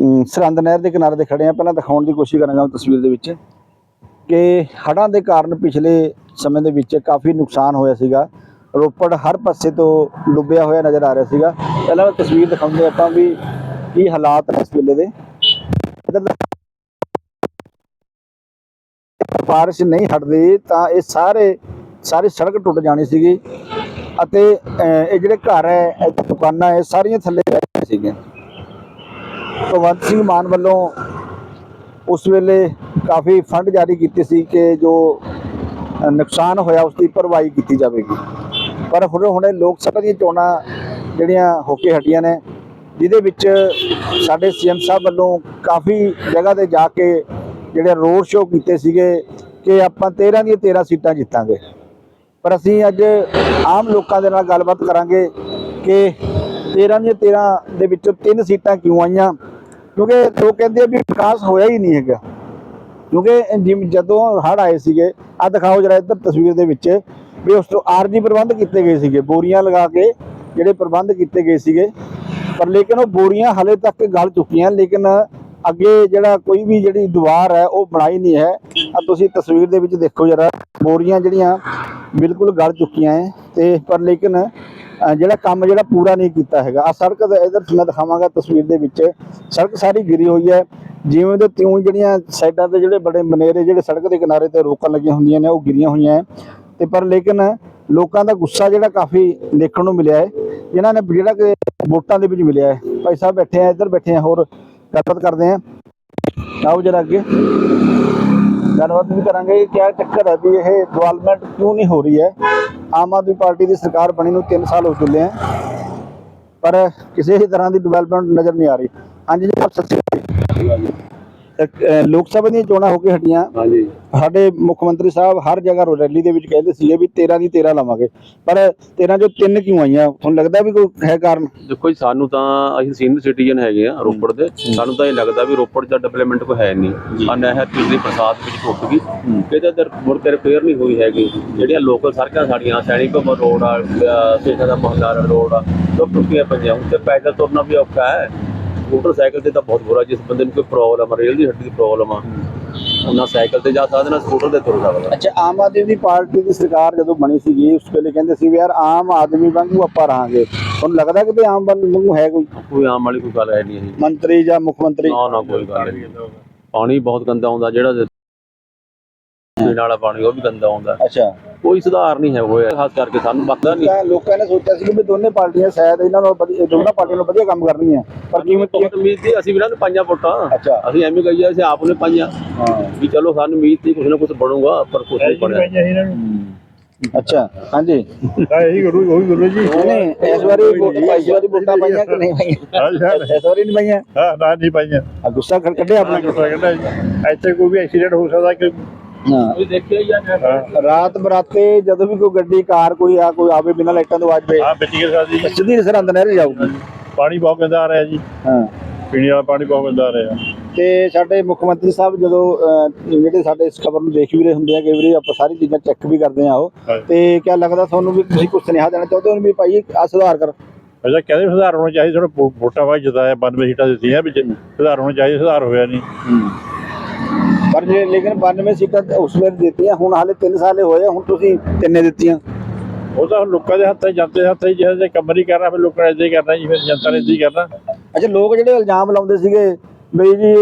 ਅਮ, ਸਰਹੰਦ ਨਹਿਰ ਦੇ ਕਿਨਾਰੇ ਤੇ ਖੜੇ ਆ ਪਹਿਲਾਂ ਦਿਖਾਉਣ ਦੀ ਕੋਸ਼ਿਸ਼ ਕਰਾਂਗਾ ਤਸਵੀਰ ਦੇ ਵਿੱਚ ਕਿ ਹੜ੍ਹਾਂ ਦੇ ਕਾਰਨ ਪਿਛਲੇ ਸਮੇਂ ਦੇ ਵਿੱਚ ਕਾਫੀ ਨੁਕਸਾਨ ਹੋਇਆ ਸੀਗਾ। ਰੋਪੜ ਹਰ ਪਾਸੇ ਤੋਂ ਡੁੱਬਿਆ ਹੋਇਆ ਨਜ਼ਰ ਆ ਰਿਹਾ ਸੀਗਾ। ਪਹਿਲਾਂ ਮੈਂ ਤਸਵੀਰ ਦਿਖਾਉਂਦੇ ਆਪਾਂ ਵੀ ਕੀ ਹਾਲਾਤ ਨੇ ਇਸ ਵੇਲੇ ਦੇ। ਬਾਰਿਸ਼ ਨਹੀਂ ਹਟਦੀ ਤਾਂ ਇਹ ਸਾਰੇ ਸਾਰੀ ਸੜਕ ਟੁੱਟ ਜਾਣੀ ਸੀਗੀ ਅਤੇ ਇਹ ਜਿਹੜੇ ਘਰ ਹੈ ਦੁਕਾਨਾਂ ਹੈ ਸਾਰੀਆਂ ਥੱਲੇ ਪੈ ਗਈਆਂ ਸੀਗੀਆਂ। ਭਗਵੰਤ ਸਿੰਘ ਮਾਨ ਵੱਲੋਂ ਉਸ ਵੇਲੇ ਕਾਫੀ ਫੰਡ ਜਾਰੀ ਕੀਤੇ ਸੀ ਕਿ ਜੋ ਨੁਕਸਾਨ ਹੋਇਆ ਉਸ ਦੀ ਭਰਵਾਈ ਕੀਤੀ ਜਾਵੇਗੀ। ਪਰ ਹੁਣ, ਹੁਣੇ ਲੋਕ ਸਭਾ ਦੀਆਂ ਚੋਣਾਂ ਜਿਹੜੀਆਂ ਹੋ ਕੇ ਹਟੀਆਂ ਨੇ, ਜਿਹਦੇ ਵਿੱਚ ਸਾਡੇ ਸੀਐਮ ਸਾਹਿਬ ਵੱਲੋਂ ਕਾਫੀ ਜਗ੍ਹਾ ਤੇ ਜਾ ਕੇ ਜਿਹੜੇ ਰੋਡ ਸ਼ੋਅ ਕੀਤੇ ਸੀਗੇ ਕਿ ਆਪਾਂ 13 ਦੀਆਂ 13 ਸੀਟਾਂ ਜਿੱਤਾਂਗੇ। ਪਰ ਅਸੀਂ ਅੱਜ ਆਮ ਲੋਕਾਂ ਦੇ ਨਾਲ ਗੱਲਬਾਤ ਕਰਾਂਗੇ ਕਿ 13 ਦੀਆਂ 13 ਦੇ ਵਿੱਚੋਂ ਤਿੰਨ ਸੀਟਾਂ ਕਿਉਂ ਆਈਆਂ ਕਿਉਂਕਿ ਲੋਕ ਕਹਿੰਦੇ ਆ ਵੀ ਵਿਕਾਸ ਹੋਇਆ ਹੀ ਨਹੀਂ ਹੈਗਾ। ਕਿਉਂਕਿ ਜਿਮ- ਜਦੋਂ ਹੜ੍ਹ ਆਏ ਸੀਗੇ ਆ ਦਿਖਾਓ ਜਰਾ ਇੱਧਰ ਤਸਵੀਰ ਦੇ ਵਿੱਚ ਵੀ ਉਸ ਤੋਂ ਆਰਜੀ ਪ੍ਰਬੰਧ ਕੀਤੇ ਗਏ ਸੀਗੇ, ਬੋਰੀਆਂ ਲਗਾ ਕੇ ਜਿਹੜੇ ਪ੍ਰਬੰਧ ਕੀਤੇ ਗਏ ਸੀਗੇ। ਪਰ ਲੇਕਿਨ ਉਹ ਬੋਰੀਆਂ ਹਲੇ ਤੱਕ ਗਲ ਚੁੱਕੀਆਂ, ਲੇਕਿਨ ਅੱਗੇ ਜਿਹੜਾ ਕੋਈ ਵੀ ਜਿਹੜੀ ਦੀਵਾਰ ਹੈ, ਉਹ ਬਣਾਈ ਨਹੀਂ ਹੈ। ਆ ਤੁਸੀਂ ਤਸਵੀਰ ਦੇ ਵਿੱਚ ਦੇਖੋ ਜਰਾ, ਬੋਰੀਆਂ ਜਿਹੜੀਆਂ ਬਿਲਕੁਲ ਗਲ ਚੁੱਕੀਆਂ ਹੈ ਤੇ ਪਰ ਲੇਕਿਨ ਜਿਹੜਾ ਕੰਮ ਜਿਹੜਾ ਪੂਰਾ ਨਹੀਂ ਕੀਤਾ ਹੈਗਾ। ਆ ਸੜਕ ਦਾ ਇਧਰ ਮੈਂ ਦਿਖਾਵਾਂਗਾ ਤਸਵੀਰ ਦੇ ਵਿੱਚ। ਸੜਕ ਸਾਰੀ ਗਿਰੀ ਹੋਈ ਹੈ ਜਿਵੇਂ ਦੇ ਤਿਉਂ ਜਿਹੜੀਆਂ ਸਾਈਡਾਂ ਤੇ ਜਿਹੜੇ ਬੜੇ ਮਨੇਰੇ ਜਿਹੜੇ ਸੜਕ ਦੇ ਕਿਨਾਰੇ ਤੇ ਰੋਕਾਂ ਲੱਗੀਆਂ ਹੁੰਦੀਆਂ ਨੇ, ਉਹ ਗਿਰੀਆਂ ਹੋਈਆਂ ਹੈ ਤੇ ਪਰ ਲੇਕਿਨ, ਲੋਕਾਂ ਦਾ ਗੁੱਸਾ ਜਿਹੜਾ ਕਾਫੀ ਦੇਖਣ ਨੂੰ ਮਿਲਿਆ ਹੈ ਜਿਨ੍ਹਾਂ ਨੇ ਜਿਹੜਾ ਕਿ ਵੋਟਾਂ ਦੇ ਵਿੱਚ ਮਿਲਿਆ ਹੈ ਭਾਈ ਸਾਹਿਬ ਬੈਠੇ ਆ, ਇੱਧਰ ਬੈਠੇ ਆ, ਹੋਰ ਗੱਲਬਾਤ ਕਰਦੇ ਹਾਂ। ਆਓ ਜਰਾ ਅੱਗੇ। ਗੱਲਬਾਤ ਵੀ ਕਰਾਂਗੇ ਕਿ ਕਿਆ ਚੱਕਰ ਹੈ ਵੀ ਇਹ ਡਿਵੈਲਪਮੈਂਟ ਕਿਉਂ ਨਹੀਂ ਹੋ ਰਹੀ ਹੈ? ਆਮ ਆਦਮੀ ਪਾਰਟੀ ਦੀ ਸਰਕਾਰ ਬਣੀ ਨੂੰ 3 ਸਾਲ ਹੋ ਚੁੱਲੇ ਹੈ। ਪਰ ਕਿਸੇ ਹੀ ਤਰ੍ਹਾਂ ਦੀ ਡਿਵੈਲਪਮੈਂਟ ਨਜ਼ਰ ਨਹੀਂ ਆ ਰਹੀ। ਹਾਂਜੀ ਜੀ, ਸਤਿ ਸ਼੍ਰੀ ਅਕਾਲ ਅਹ ਲੋਕ ਸਭਾ ਦੀਆਂ ਚੋਣਾਂ ਹੋ ਕੇ ਹਟੀਆਂ। ਹਾਂਜੀ। ਸਾਡੇ ਮੁੱਖ ਮੰਤਰੀ ਸਾਹਿਬ ਹਰ ਜਗ੍ਹਾ ਰੈਲੀ ਦੇ ਵਿੱਚ ਕਹਿੰਦੇ ਸੀਗੇ ਵੀ 13 ਦੀ 13 ਲਾਵਾਂਗੇ। ਪਰ 13 ਚੋਂ ਤਿੰਨ ਕਿਉਂ ਆਈਆਂ? ਤੁਹਾਨੂੰ ਲੱਗਦਾ ਵੀ ਕੋਈ ਹੈ ਕਾਰਨ? ਦੇਖੋ ਜੀ ਸਾਨੂੰ ਤਾਂ ਅਸੀਂ ਸੀਨੀਅਰ ਸਿਟੀਜ਼ਨ ਹੈਗੇ ਆ ਰੋਪੜ ਦੇ। ਸਾਨੂੰ ਤਾਂ ਇਹ ਲੱਗਦਾ ਵੀ ਰੋਪੜ ਦਾ ਡਿਵੈਲਪਮੈਂਟ ਕੋਈ ਹੈ ਨਹੀਂ। ਆ ਨਹਿਰ ਬਰਸਾਤ ਵਿੱਚ ਟੁੱਟ ਗਈ। ਇਹਦੇ ਅੰਦਰ ਮੁੜ ਕੇ ਰਿਪੇਅਰ ਨਹੀਂ ਹੋਈ ਹੈਗੀ। ਜਿਹੜੀਆਂ ਲੋਕਲ ਸੜਕਾਂ ਸਾਡੀਆਂ ਸੈਣਿਕੋ ਰੋਡ ਆ ਸੇਖਾ ਦਾ ਮਹੱਲਾ ਰੋਡ ਆ ਸਭ ਟੁੱਟੀਆਂ ਪਈਆਂ ਹੁਣ ਤੇ ਪੈਦਲ ਤੁਰਨਾ ਵੀ ਔਖਾ ਹੈ। ਮੋਟਰਸਾਈਕਲ ਤੇ ਤਾਂ ਬਹੁਤ ਬੁਰਾ ਜਿਸ ਬੰਦੇ ਨੂੰ ਕੋਈ ਪ੍ਰੋਬਲਮ ਆ ਰੇਲ ਦੀ ਹੱਡੀ ਦੀ ਪ੍ਰੋਬਲਮ ਆ ਉਹਨਾਂ ਸਾਈਕਲ ਤੇ ਜਾ ਸਕਦਾ ਨਾ ਸਕੂਟਰ ਤੇ ਤੁਰ ਸਕਦਾ ਅੱਛਾ ਆਮ ਆਦਮੀ ਦੀ ਪਾਰਟੀ ਦੀ ਸਰਕਾਰ ਜਦੋਂ ਬਣੀ ਸੀਗੀ ਉਸ ਵੇਲੇ ਕਹਿੰਦੇ ਸੀ ਵੀ ਯਾਰ ਆਮ ਆਦਮੀ ਵਾਂਗੂ ਆਪਾਂ ਰਹਾਂਗੇ। ਤੁਹਾਨੂੰ ਲੱਗਦਾ ਕਿ ਵੀ ਆਮ ਵਾਂਗੂ ਹੈ ਕੋਈ? ਕੋਈ ਆਮ ਵਾਲੀ ਕੋਈ ਗੱਲ ਹੈ ਨਹੀਂ ਮੰਤਰੀ ਜਾਂ ਮੁੱਖ ਮੰਤਰੀ? ਨਾ ਨਾ ਕੋਈ ਗੱਲ ਨਹੀਂ। ਪਾਣੀ ਬਹੁਤ ਗੰਦਾ ਆਉਂਦਾ ਜਿਹੜਾ ਪੀਣ ਵਾਲਾ ਪਾਣੀ ਉਹ ਵੀ ਗੰਦਾ ਆਉਂਦਾ ਅੱਛਾ। ਕੋਈ ਸੁਧਾਰ ਨਹੀਂ ਹੈ ਹੋਇਆ ਖਾਸ ਕਰਕੇ ਸਾਨੂੰ ਪਤਾ ਨਹੀਂ। ਤਾਂ ਲੋਕਾਂ ਨੇ ਸੋਚਿਆ ਸੀ ਕਿ ਵੀ ਦੋਨੇ ਪਾਰਟੀਆਂ ਸ਼ਾਇਦ ਇਹਨਾਂ ਨੂੰ ਵਧੀਆ ਦੋਨਾਂ ਪਾਰਟੀਆਂ ਨੂੰ ਵਧੀਆ ਕੰਮ ਕਰਨਗੀਆਂ ਪਰ ਕਿਵੇਂ ਬਹੁਤ ਉਮੀਦ ਸੀ ਅਸੀਂ ਵੀ ਨਾ ਪਾਈਆਂ ਵੋਟਾਂ। ਅੱਛਾ। ਅਸੀਂ ਐਵੇਂ ਕਹੀਏ ਅਸੀਂ ਆਪ ਨੇ ਪਾਈਆਂ। ਹਾਂ। ਵੀ ਚਲੋ ਸਾਨੂੰ ਉਮੀਦ ਸੀ ਕੁਝ ਨਾ ਕੁਝ ਬਣੂਗਾ ਪਰ ਕੁਝ ਨਹੀਂ ਬਣਿਆ। ਅੱਛਾ ਹਾਂਜੀ। ਇਹੀ ਗੁਰੂ ਉਹੀ ਗੁਰੂ ਜੀ। ਨਹੀਂ ਇਸ ਵਾਰੀ ਵੋਟ ਇਸ ਵਾਰੀ ਵੋਟਾਂ ਪਾਈਆਂ ਕਿ ਨਹੀਂ ਪਾਈਆਂ? ਇਸ ਵਾਰੀ ਨਹੀਂ ਪਾਈਆਂ? ਹਾਂ ਨਾ ਨਹੀਂ ਪਾਈਆਂ। ਆ ਗੁੱਸਾ ਕਰ ਕੱਢਿਆ ਆਪਣਾ। ਆਪਣਾ ਕਹਿੰਦਾ ਇੱਥੇ ਕੋਈ ਵੀ ਐਕਸੀਡੈਂਟ ਹੋ ਸਕਦਾ ਕਿ ਹਾਂ ਤੁਸੀਂ ਦੇਖਿਆ ਹੀ ਆ ਹਾਂ। ਰਾਤ ਬਰਾਤੇ ਜਦੋਂ ਵੀ ਕੋਈ ਗੱਡੀ ਕਾਰ ਕੋਈ ਆ ਕੋਈ ਆਵੇ ਬਿਨਾਂ ਲਾਈਟਾਂ ਤੋਂ ਆਜ ਪਏ ਆ ਵਿੱਚ ਕੇ ਸਾਡੀ ਸਿੱਧੀ ਸਰਹੰਦ ਨਹਿਰ ਜਾਊਗੀ। ਪਾਣੀ ਬਹੁਤ ਗੰਦਾ ਆ ਰਿਹਾ ਜੀ। ਹਾਂ। ਪੀਣ ਵਾਲਾ ਪਾਣੀ ਬਹੁਤ ਗੰਦਾ ਆ ਰਿਹਾ। ਤੇ ਸਾਡੇ ਮੁੱਖ ਮੰਤਰੀ ਸਾਹਿਬ ਜਦੋਂ ਜਿਹੜੇ ਸਾਡੇ ਇਸ ਖਬਰ ਨੂੰ ਦੇਖ ਵੀ ਰਹੇ ਹੁੰਦੇ ਆ ਕਈ ਵਾਰੀ ਆਪਾਂ ਸਾਰੀ ਚੀਜ਼ਾਂ ਚੈੱਕ ਵੀ ਕਰਦੇ ਆ ਉਹ। ਤੇ ਕਿਆ ਲੱਗਦਾ ਤੁਹਾਨੂੰ ਵੀ ਤੁਸੀਂ ਕੁਝ ਸੁਨੇਹਾ ਦੇਣਾ ਚਾਹੁੰਦੇ ਹੋ ਵੀ ਭਾਈ ਆ ਸੁਧਾਰ ਕਰ। ਅੱਛਾ ਕਹਿੰਦੇ ਸੁਧਾਰ ਹੋਣਾ ਚਾਹੀਦਾ ਥੋੜਾ ਵੋਟਾਂ ਵਾਜ ਜਿਤਾਇਆ 92 ਸੀਟਾਂ ਦਿੱਤੀਆਂ ਵਿੱਚ ਸੁਧਾਰ ਹੋਣਾ ਚਾਹੀਦਾ ਸੁਧਾਰ ਹੋਇਆ ਨਹੀਂ। ਪਰ ਜੇ ਲੇਕਿਨ 92 ਸੀਟਾਂ ਤਾਂ ਉਸ ਵੇਲੇ ਦਿੱਤੀਆਂ ਹੁਣ ਹਾਲੇ 3 ਸਾਲੇ ਹੋਏ ਹੁਣ ਤੁਸੀਂ ਤਿੰਨੇ ਦਿੱਤੀਆਂ? ਉਹ ਤਾਂ ਲੋਕਾਂ ਦੇ ਹੱਥਾਂ 'ਚ ਜਨਤਾ ਦੇ ਹੱਥਾਂ 'ਚ ਜਿਹੇ ਕੰਮ ਨਹੀਂ ਕਰਨਾ ਫਿਰ ਲੋਕਾਂ ਨੇ ਇੱਦਾਂ ਹੀ ਕਰਨਾ ਜੀ ਫਿਰ ਜਨਤਾ ਨੇ ਇੱਦਾਂ ਹੀ ਕਰਨਾ। ਅੱਛਾ ਲੋਕ ਜਿਹੜੇ ਇਲਜ਼ਾਮ ਲਾਉਂਦੇ ਸੀਗੇ ਬਈ ਜੀ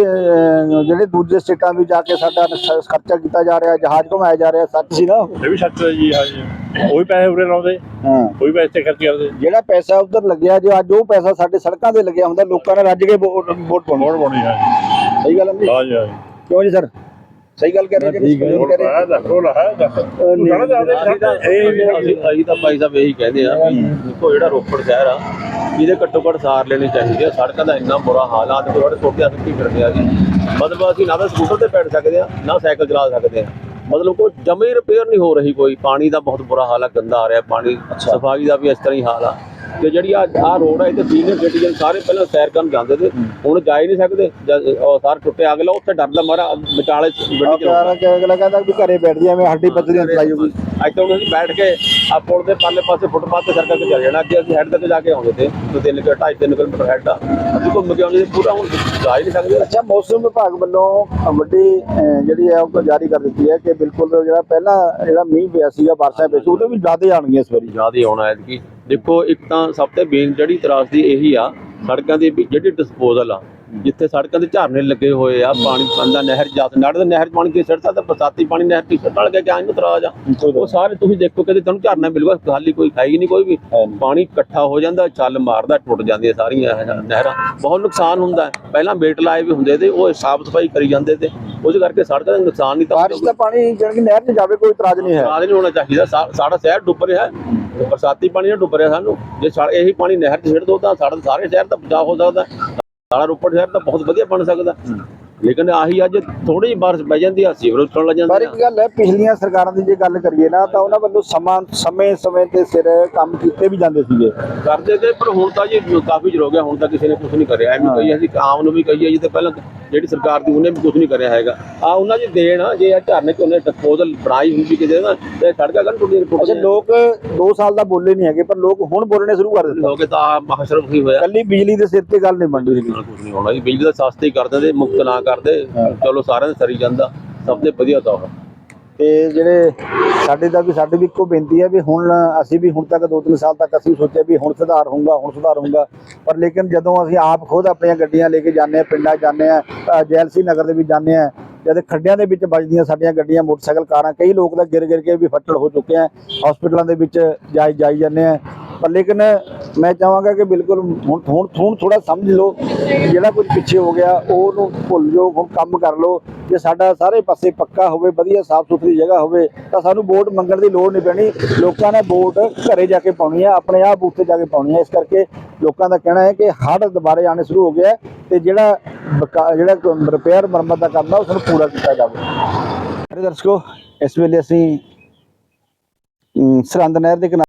ਜਿਹੜੇ ਦੂਜੇ ਸਟੇਟਾਂ ਵਿੱਚ ਜਾ ਕੇ ਸਾਡਾ ਖਰਚਾ ਕੀਤਾ ਜਾ ਰਿਹਾ ਜਹਾਜ਼ ਘੁਮਾਇਆ ਜਾ ਰਿਹਾ ਸੱਚ ਸੀ ਨਾ? ਇਹ ਵੀ ਸੱਚ ਹੈ ਜੀ ਹਾਂ ਜੀ। ਉਹ ਵੀ ਪੈਸੇ ਉਰੇ ਲਾਉਂਦੇ ਹਾਂ। ਉਹ ਵੀ ਪੈਸੇ ਖਰਚ ਕਰਦੇ। ਜਿਹੜਾ ਪੈਸਾ ਉਧਰ ਲੱਗਿਆ ਜੇ ਅੱਜ ਉਹ ਪੈਸਾ ਸਾਡੇ ਸੜਕਾਂ ਤੇ ਲੱਗਿਆ ਹੁੰਦਾ ਲੋਕਾਂ ਨੇ ਰੱਜ ਕੇ ਵੋਟ ਪਾਉਣੀ। ਹਾਂ ਸਹੀ ਗੱਲ? ਹਾਂ ਜੀ ਹਾਂ ਜੀ। ਕਿਉਂ ਜੀ ਸਰ? ਸਹੀ ਗੱਲ ਕਰ ਰਹੇ ਜੀ ਠੀਕ ਹੈ। ਕਹਿ ਪਾਇਆ ਦੱਸ ਰੋਲਾ ਹੈ ਦੱਸ ਜਾਣਾ ਅਸੀਂ ਤਾਂ ਅਸੀਂ ਅਸੀਂ ਤਾਂ ਭਾਈ ਸਾਹਿਬ ਇਹੀ ਕਹਿੰਦੇ ਆ ਦੇਖੋ ਜਿਹੜਾ ਰੋਪੜ ਸ਼ਹਿਰ ਆ ਇਹਦੇ ਘੱਟੋ ਘੱਟ ਸਾਰ ਲੈਣੀ ਚਾਹੀਦੀ ਆ। ਸੜਕਾਂ ਦਾ ਇੰਨਾ ਬੁਰਾ ਹਾਲ ਆ ਤੇ ਥੋੜੇ ਛੋਟੇ ਹੱਥ ਕੀ ਫਿਰਦੇ ਆ ਜੀ। ਮਤਲਬ ਅਸੀਂ ਨਾ ਤਾਂ ਸਕੂਟਰ ਤੇ ਬੈਠ ਸਕਦੇ ਆ ਨਾ ਸਾਈਕਲ ਚਲਾ ਸਕਦੇ ਆ। ਮਤਲਬ ਕੋਈ ਜਮੇ ਰਿਪੇਅਰ ਨਹੀਂ ਹੋ ਰਹੀ ਕੋਈ। ਪਾਣੀ ਦਾ ਬਹੁਤ ਬੁਰਾ ਹਾਲ ਆ ਗੰਦਾ ਆ ਰਿਹਾ ਪਾਣੀ। ਸਫ਼ਾਈ ਦਾ ਵੀ ਇਸ ਤਰ੍ਹਾਂ ਹੀ ਹਾਲ ਆ। ਤੇ ਜਿਹੜੀ ਆ ਆ ਰੋਡ ਹੈ ਇੱਥੇ ਸੀਨੀਅਰ ਸਿਟੀਜ਼ਨ ਸਾਰੇ ਪਹਿਲਾਂ ਸੈਰ ਕਰਨ ਜਾਂਦੇ ਤੇ ਹੁਣ ਜਾ ਹੀ ਨਹੀਂ ਸਕਦੇ। ਸਾਰ ਟੁੱਟੇ ਅਗਲਾ ਉੱਥੇ ਡਰਦਾ ਮਾਰਾ ਵਿਚਾਲੇ ਗੱਡੀ ਚਲਾਉਂਦਾ ਕਿ ਅਗਲਾ ਕਹਿੰਦਾ ਵੀ ਘਰੇ ਬੈਠ ਜਾ ਮੈਂ ਹੱਡੀ ਪੱਤਰੀ ਚਲਾਈ ਹੋਊਗੀ ਅੱਜ ਤਾਂ ਹੁਣ ਅਸੀਂ ਬੈਠ ਕੇ ਆ ਪੁਲ ਦੇ ਪਰਲੇ ਪਾਸੇ ਫੁੱਟਪਾਥ ਤੇ ਸੜਕਾਂ ਤੇ ਚੱਲ ਜਾਣਾ। ਅੱਗੇ ਅਸੀਂ ਹੈੱਡ ਤੱਕ ਜਾ ਕੇ ਆਉਂਦੇ ਤੇ ਤੇ ਤਿੰਨ ਕਿ 2.5 3 ਕਿਲੋਮੀਟਰ ਹੈੱਡ ਆ। ਅਸੀਂ ਘੁੰਮ ਕੇ ਆਉਂਦੇ ਪੂਰਾ ਹੁਣ ਜਾ ਹੀ ਨਹੀਂ ਸਕਦੇ। ਅੱਛਾ ਮੌਸਮ ਵਿਭਾਗ ਵੱਲੋਂ ਵੱਡੀ ਜਿਹੜੀ ਹੈ ਉਹ ਜਾਰੀ ਕਰ ਦਿੱਤੀ ਹੈ ਕਿ ਬਿਲਕੁਲ ਜਿਹੜਾ ਪਹਿਲਾਂ ਜਿਹੜਾ ਮੀਂਹ ਪਿਆ ਸੀਗਾ ਬਾਰਿਸ਼ਾਂ ਪਈ ਸੀ ਉਹਦੇ ਵੀ ਜ਼ਿਆਦਾ ਆਉਣਗੀਆਂ ਇਸ ਵਾਰੀ। ਜ਼ਿਆਦਾ ਆਉਣਾ ਹੈ ਕਿ ਦੇਖੋ ਇੱਕ ਤਾਂ ਸਭ ਤੋਂ ਮੇਨ ਜਿਹੜੀ ਤਰਾਸਦੀ ਇਹੀ ਆ ਸੜਕਾਂ ਦੀ ਵੀ ਜਿਹੜੀ ਡਿਸਪੋਜ਼ਲ ਆ ਜਿੱਥੇ ਸੜਕਾਂ ਦੇ ਝਰਨੇ ਲੱਗੇ ਹੋਏ ਆ ਪਾਣੀ ਪੰਦਾ ਨਹਿਰ ਜਾਤ ਨੜ ਦੇ ਨਹਿਰ ਪਾਣੀ ਕੀ ਸੜ ਸਕਦਾ ਬਰਸਾਤੀ ਪਾਣੀ ਨਹਿਰ ਟੀ ਸ਼ਰਟ ਨਾਲ ਗਿਆ ਇਹਨੂੰ ਤਰਾਜ ਆ? ਉਹ ਸਾਰੇ ਤੁਸੀਂ ਦੇਖੋ ਕਿਤੇ ਤੁਹਾਨੂੰ ਝਰਨਾ ਮਿਲੂਗਾ ਖਾਲੀ ਕੋਈ ਹੀ ਨਹੀਂ ਕੋਈ ਵੀ। ਪਾਣੀ ਇਕੱਠਾ ਹੋ ਜਾਂਦਾ ਛੱਲ ਮਾਰਦਾ ਟੁੱਟ ਜਾਂਦੀਆਂ ਸਾਰੀਆਂ ਨਹਿਰਾਂ। ਬਹੁਤ ਨੁਕਸਾਨ ਹੁੰਦਾ। ਪਹਿਲਾਂ ਬੇਟ ਲਾਏ ਵੀ ਹੁੰਦੇ ਤੇ ਉਹ ਸਾਫ਼ ਸਫ਼ਾਈ ਕਰੀ ਜਾਂਦੇ ਤੇ ਉਹਦੇ ਕਰਕੇ ਸੜਕਾਂ ਦਾ ਨੁਕਸਾਨ ਨਹੀਂ ਤਾਂ ਬਾਰਿਸ਼ ਦਾ ਪਾਣੀ ਕਿ ਨਹਿਰ 'ਚ ਜਾਵੇ ਕੋਈ ਇਤਰਾਜ਼ ਨਹੀਂ ਹੈ। ਇਤਰਾਜ਼ ਨਹੀਂ ਹੋਣਾ ਚਾਹੀਦਾ। ਸਾਡਾ ਸ਼ਹਿਰ ਡੁੱਬ ਰਿਹਾ ਹੈ। ਤੇ ਬਰਸਾਤੀ ਪਾਣੀ ਨਾਲ ਡੁੱਬ ਰਿਹਾ ਸਾਨੂੰ। ਜੇ ਸਾ- ਇਹੀ ਪਾਣੀ ਨਹਿਰ 'ਚ ਛਿੜ ਦੋ ਤਾਂ ਸਾਡਾ ਸਾਰੇ ਸ਼ਹਿਰ ਦਾ ਬਚਾਅ ਹੋ ਸਕਦਾ। ਸਾਡਾ ਰੋਪੜ ਸ਼ਹਿਰ ਤਾਂ ਬਹੁਤ ਵਧੀਆ ਬਣ ਸਕਦਾ। ਲੇਕਿਨ ਆਹੀ ਅੱਜ ਥੋੜੀ ਜਿਹੀ ਬਾਰਿਸ਼ ਪੈ ਜਾਂਦੀ ਆ ਸੀਵਰ ਉੱਠਣ ਲੱਗ ਪਰ ਜਾਂਦੇ ਇੱਕ ਗੱਲ ਹੈ ਪਿਛਲੀਆਂ ਸਰਕਾਰਾਂ ਦੀ ਜੇ ਗੱਲ ਕਰੀਏ ਨਾ ਤਾਂ ਉਹਨਾਂ ਵੱਲੋਂ ਸਮਾਂ ਸਮੇਂ ਸਮੇਂ ਤੇ ਸਿਰ ਕੰਮ ਕੀਤੇ ਵੀ ਜਾਂਦੇ ਸੀਗੇ। ਆ ਕਰਦੇ ਤੇ ਪਰ ਹੁਣ ਤਾਂ ਜੀ ਕਾਫੀ ਚਿਰ ਹੋ ਗਿਆ ਹੁਣ ਤਾਂ ਕਿਸੇ ਨੇ ਕੁਝ ਨਹੀਂ ਕਰਿਆ। ਐਵੇਂ ਕਹੀ ਅਸੀਂ ਆਮ ਨੂੰ ਵੀ ਕਹੀਏ ਜੀ ਤੇ ਪਹਿਲਾਂ ਜਿਹੜੀ ਸਰਕਾਰ ਦੀ ਉਹਨੇ ਵੀ ਕੁਝ ਨਹੀਂ ਕਰਿਆ ਹੈਗਾ। ਆ ਉਹਨਾਂ ਦੀ ਦੇਣ ਆ ਜੇ ਇਹ ਝਰਨੇ ਚ ਉਹਨੇ ਡਿਸਪੋਜ਼ਲ ਬਣਾਈ ਹੁੰਦੀ ਕਿਤੇ ਨਾ ਤੇ ਸੜਕਾਂ ਕੰਨ ਟੁੱਟੀਆਂ ਅੱਛਾ ਲੋਕ 2 ਸਾਲ ਦਾ ਬੋਲੇ ਨਹੀਂ ਹੈਗੇ ਪਰ ਲੋਕ ਹੁਣ ਬੋਲਣੇ ਸ਼ੁਰੂ ਕਰ ਦਿੱਤੇ। ਲੋਕੇ ਤਾਂ ਮਹਾਸ਼ਰਫ ਹੀ ਹੋਇਆ। ਕੱਲੀ ਬਿਜਲੀ ਦੇ ਸਿਰ ਤੇ ਗੱਲ ਨਹੀਂ ਬਣਦੀ। ਨਾਲ ਕੁਝ ਨਹੀਂ ਹੋਣਾ ਜੀ ਬਿਜਲੀ ਦਾ ਸਸਤੀ ਕਰ ਦਿੰਦੇ ਮੁਫਤ ਨਾ ਕਰਦੇ। ਚਲੋ ਸਾਰਿਆਂ ਦੇ ਸਰੀ ਜਾਂਦਾ। ਸਭ ਤੋਂ ਵਧੀਆ ਤਾਂ ਤੇ ਜਿਹੜੇ ਸਾਡੇ ਦਾ ਵੀ ਸਾਡੀ ਵੀ ਇੱਕੋ ਬੇਨਤੀ ਹੈ ਵੀ ਹੁਣ ਅਸੀਂ ਵੀ ਹੁਣ ਤੱਕ 2-3 ਸਾਲ ਤੱਕ ਅਸੀਂ ਸੋਚਿਆ ਵੀ ਹੁਣ ਸੁਧਾਰ ਹੋਊਗਾ, ਹੁਣ ਸੁਧਾਰ ਹੋਊਗਾ। ਪਰ ਲੇਕਿਨ ਜਦੋਂ ਅਸੀਂ ਆਪ ਖੁਦ ਆਪਣੀਆਂ ਗੱਡੀਆਂ ਲੈ ਕੇ ਜਾਂਦੇ ਆ, ਪਿੰਡਾਂ 'ਚ ਜਾਂਦੇ ਆ ਜੈਲਸੀ ਨਗਰ ਦੇ ਵਿੱਚ ਜਾਂਦੇ ਆ, ਜਦ ਖੱਡਿਆਂ ਦੇ ਵਿੱਚ ਵੱਜਦੀਆਂ ਸਾਡੀਆਂ ਗੱਡੀਆਂ, ਮੋਟਰਸਾਈਕਲ, ਕਾਰਾਂ, ਕਈ ਲੋਕ ਤਾਂ ਗਿਰ ਗਿਰ ਕੇ ਵੀ ਫੱਟੜ ਹੋ ਚੁੱਕੇ ਆ। ਹਸਪੀਟਲਾਂ ਦੇ ਵਿੱਚ ਜਾਈ ਜਾਈ ਜਾਂਦੇ ਆ। ਪਰ ਲੇਕਿਨ ਮੈਂ ਚਾਹਾਂਗਾ ਕਿ ਬਿਲਕੁਲ ਹੁਣ ਹੁਣ ਥੋੜਾ ਸਮਝ ਲਓ ਜਿਹੜਾ ਕੁਝ ਪਿੱਛੇ ਹੋ ਗਿਆ ਉਹਨੂੰ ਭੁੱਲ ਜਾਓ ਹੁਣ ਕੰਮ ਕਰ ਲਓ। ਜੇ ਸਾਡਾ ਸਾਰੇ ਪਾਸੇ ਪੱਕਾ ਹੋਵੇ ਵਧੀਆ ਸਾਫ਼ ਸੁਥਰੀ ਜਗ੍ਹਾ ਹੋਵੇ ਤਾਂ ਸਾਨੂੰ ਵੋਟ ਮੰਗਣ ਦੀ ਲੋੜ ਨਹੀਂ ਪੈਣੀ। ਲੋਕਾਂ ਨੇ ਵੋਟ ਘਰੇ ਜਾ ਕੇ ਪਾਉਣੀ ਹੈ ਆਪਣੇ ਆਪ ਬੂਥੇ ਜਾ ਕੇ ਪਾਉਣੀ ਹੈ ਇਸ ਕਰਕੇ ਲੋਕਾਂ ਦਾ ਕਹਿਣਾ ਹੈ ਕਿ ਹੜ੍ਹ ਦੁਬਾਰੇ ਆਣੇ ਸ਼ੁਰੂ ਹੋ ਗਿਆ ਹੈ ਤੇ ਜਿਹੜਾ ਬਕਾ- ਜਿਹੜਾ ਰਿਪੇਅਰ ਮੁਰੰਮਤ ਦਾ ਕੰਮ ਹੈ ਉਸ ਨੂੰ ਪੂਰਾ ਕੀਤਾ ਜਾਵੇ। ਸਾਰੇ ਦਰਸ਼ਕੋ ਇਸ ਵੇਲੇ ਅਸੀਂ ਅਮ, ਸਰਹੰਦ ਨਹਿਰ ਦੇ ਕਿਨਾਰੇ